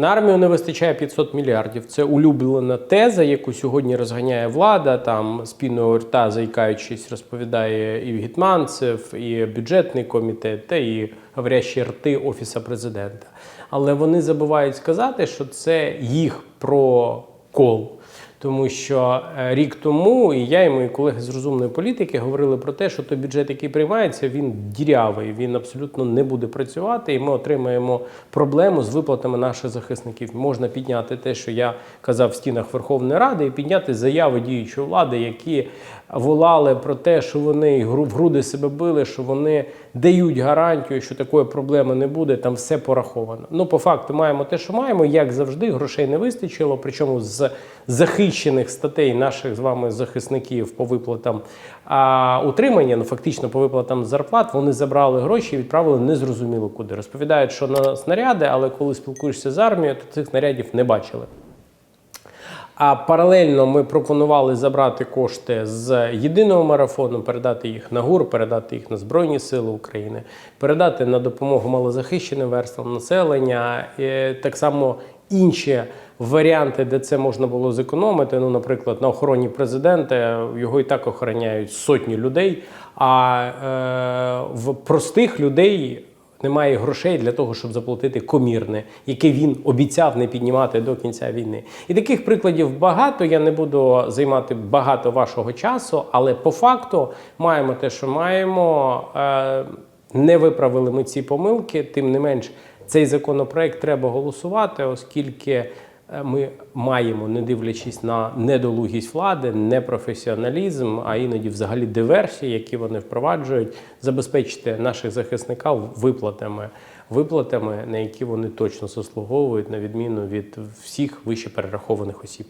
На армію не вистачає 500 мільярдів. Це улюблена теза, яку сьогодні розганяє влада. Там спіною рта, заїкаючись, розповідає і Гітманцев, і бюджетний комітет, та і говорящі рти Офіса президента. Але вони забувають сказати, що це їх прокол. Тому що е, рік тому і я, і мої колеги з розумної політики говорили про те, що той бюджет, який приймається, він дірявий, він абсолютно не буде працювати, і ми отримаємо проблему з виплатами наших захисників. Можна підняти те, що я казав в стінах Верховної Ради, і підняти заяви діючої влади, які волали про те, що вони в груди себе били, що вони дають гарантію, що такої проблеми не буде. Там все пораховано. Ну, по факту, маємо те, що маємо. Як завжди, грошей не вистачило. Причому з захищених статей наших з вами захисників по виплатам а, утримання, ну фактично по виплатам зарплат, вони забрали гроші і відправили незрозуміло куди. Розповідають, що на снаряди, але коли спілкуєшся з армією, то цих снарядів не бачили. А паралельно ми пропонували забрати кошти з єдиного марафону, передати їх на ГУР, передати їх на Збройні Сили України, передати на допомогу малозахищеним верствам населення. Так само інші варіанти, де це можна було зекономити. Ну, наприклад, на охороні президента його і так охороняють сотні людей. А е, в простих людей немає грошей для того, щоб заплатити комірне, яке він обіцяв не піднімати до кінця війни. І таких прикладів багато. Я не буду займати багато вашого часу, але по факту маємо те, що маємо. Е, Не виправили ми ці помилки. Тим не менш, цей законопроект треба голосувати, оскільки е, ми маємо, не дивлячись на недолугість влади, непрофесіоналізм, а іноді взагалі диверсії, які вони впроваджують, забезпечити наших захисників виплатами, виплатами, на які вони точно заслуговують, на відміну від всіх вище перерахованих осіб.